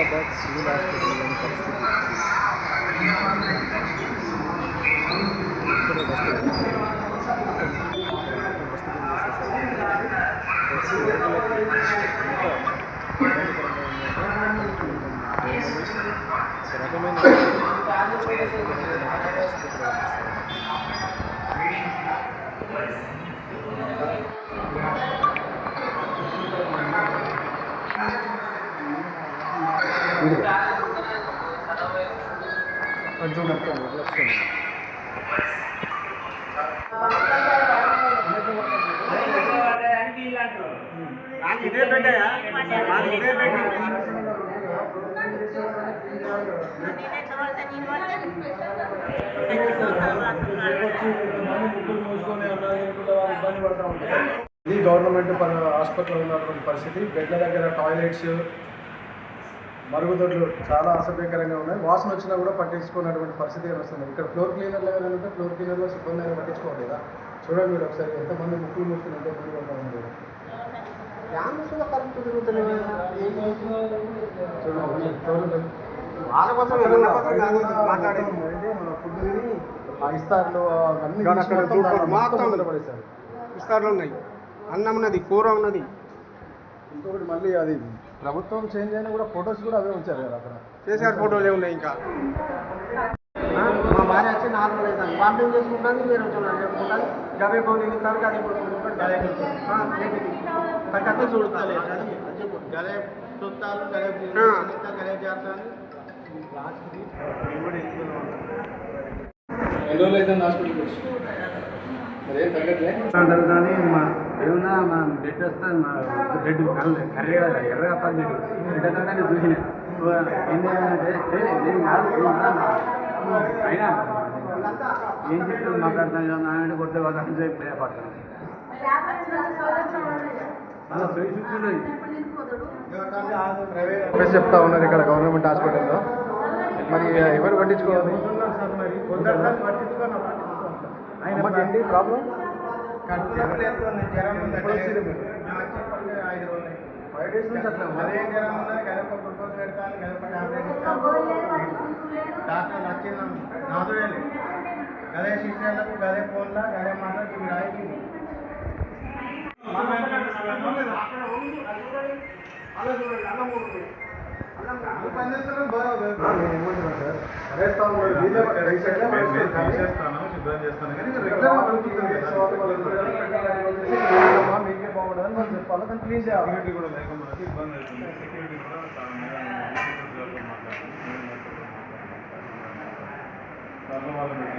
Hyderabad civil హాస్పిటల్లోని పరిస్థితి ఇక్కడ dustbin dustbin చేసేసారు రకమైన చూడండి ఇదే పెట్టాయా ఇదే ఇది గవర్నమెంట్ హాస్పిటల్ హాస్పిటల్లో ఉన్నటువంటి పరిస్థితి బెడ్ల దగ్గర టాయిలెట్స్ మరుగుదొడ్లు చాలా అసభ్యకరంగా ఉన్నాయి. వాసన వచ్చినా కూడా పట్టించుకున్నటువంటి పరిస్థితి వస్తుంది ఇక్కడ ఫ్లోర్ క్లీనర్ లెవెల్ ఉంటే ఫ్లోర్ క్లీనర్లో సిబ్బంది అయినా పట్టించుకోవాలి కదా. చూడండి మీరు ఒకసారి ఎంతమంది ముక్కులు మూసుకుని ఎంతో మంది ఇస్తార్లు ముందర పడేశారు. విస్తార్లు ఉన్నాయి. అన్నం ఉన్నది కూర ఉన్నది. ఇంకొకటి మళ్ళీ అది ప్రభుత్వం చేంజ్ అయినా కూడా ఫొటోస్ కూడా అవే ఉంచారు కదా అక్కడ. కేసీఆర్ ఫోటోలే ఉన్నాయి ఇంకా? మా భార్య వచ్చి నాలుగు అవుతుంది. వామిటింగ్ చేసుకుంటుంది మీరు చెప్పుకుంటాను గవే పౌని ఇస్తారు గదే పక్కకు చూడతాను గలే గలే. గలే చేస్తాను ఎన్ని రోజులు అయితే హాస్పిటల్కి వచ్చి మరి తగ్గట్లే? ఏమన్నా మా బ్లడ్ వస్తుంది మా బ్లడ్ కళ్ళు కర్రీగా ఎర్రగా బ్లడ్ వస్తుందని చూసిన. నేను కాదు కాదు. అయినా ఏం చెప్తుంది మాట్లాడుతాను నాయన కొడితే వాళ్ళు అంతా భయపడతాను చెప్తా ఉన్నారు ఇక్కడ గవర్నమెంట్ హాస్పిటల్లో. మరి ఎవరు పట్టించుకోవాలి? ఏంటి ప్రాబ్లం జ్వరం ఎప్పుడు వచ్చింది మీకు? ఐదు రోజులు ఫైవ్ డేస్ నుంచి అట్లా ఉందా? అదే జ్వరం ఉన్నది గలప గ్లూకోజ్ పెడతాను గలప టాబ్లెట్ ఇస్తాను డాక్టర్ వచ్చిన నాదుడే లేదు గదే సిస్టర్లకు గదే ఫోన్లో గదే మాట్లాడి మీరు రాయి ఏమంటున్నారు మీకే బాగుంటుందని మనం చెప్పాలి దాన్ని క్లీన్ చేయాలి కూడా లేకుండా ఇబ్బంది అవుతుంది సెక్యూరిటీ కూడా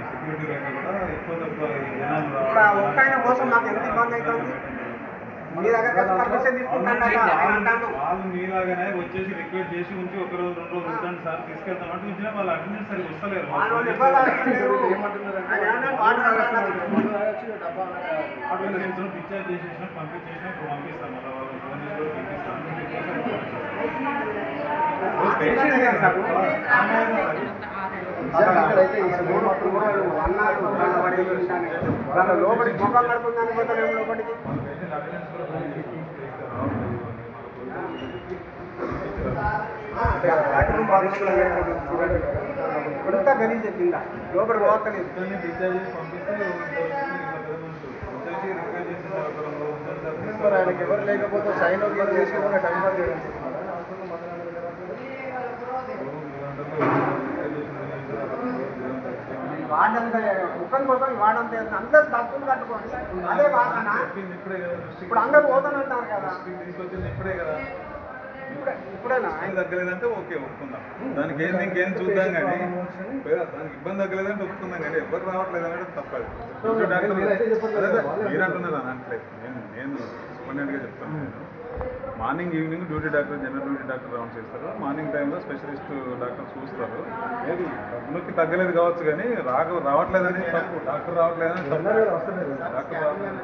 సెక్యూరిటీ కూడా ఎక్కువ తక్కువ జనాలు ఇప్పుడు ఆ ఒక్క ఆయన కోసం నాకు ఎంత ఇబ్బంది అవుతుంది? మీ దగ్గర తీసుకుంటాను ఆయన అంటాను వాళ్ళు మీలాగానే వచ్చేసి రిక్వెస్ట్ చేసి ఉంచి ఒక రోజు రెండు రోజులు ఉంచండి సార్ తీసుకెళ్తాం అంటే ఉంచినా వాళ్ళు అటెండెన్స్ సరిగ్గా వస్తలేరు. అటెండెన్స్ డిశ్చార్జ్ చేసేసిన పంపించేసిన ఇప్పుడు పంపిస్తాం మళ్ళీ వాళ్ళు ఫోన్ చేసి కూడా పంపిస్తాం పేషెంట్ కదా సార్. సార్ ఇక్కడైతే ఈ మూడు అప్పుడు కూడా అన్నారు దాంట్లో పడి చూశాను. దాంట్లో లోపలికి ముఖం కడుపుందని పోతలేము లోపలికి బాత్రూమ్ బాత్రూమ్లో పెట్టాడు. చూడండి ఇప్పుడంతా గలీజ్ కింద లోపలికి పోతలేదు ఇద్దరిని డిశ్చార్జ్ చేసి పంపిస్తే వచ్చేసి రిక్వెస్ట్ చేసిన అంతా రెండు రోజులు లోపల పోతలేదు మరి ఆయనకి ఎవరు లేకపోతే సైన్ అవుట్ టైం పాస్ చేయడం వాడంతా ముఖం కోసం వాడంతా అందరు తప్పులు కట్టుకోండి అదే వాసన ఇప్పుడే కదా ఇప్పుడు అందరు పోతానంటారు కదా. ఇప్పుడే కదా. తగ్గలేదంటే ఓకే ఒప్పుకుందాం. దానికి ఏంది ఇంకేం చూద్దాం కానీ లేదా దానికి ఇబ్బంది తగ్గలేదంటే ఒప్పుకుందాం కానీ ఎవరు రావట్లేదు అనేది తప్పదు. డాక్టర్ మీరు అంటున్నారు అని అనట్లేదు నేను నేను సూపరింటెండెంట్గా చెప్తాను నేను. Morning evening duty doctor general duty doctor round చేస్తారు. మార్నింగ్ టైంలో స్పెషలిస్ట్ డాక్టర్ చూస్తారు. ఏది? నొప్పి తగ్గలేదు కావచ్చు కానీ రాక రావట్లేదని తప్పు. డాక్టర్ రావట్లేదని తప్పు. వస్తలేదు డాక్టర్ రావట్లేదు.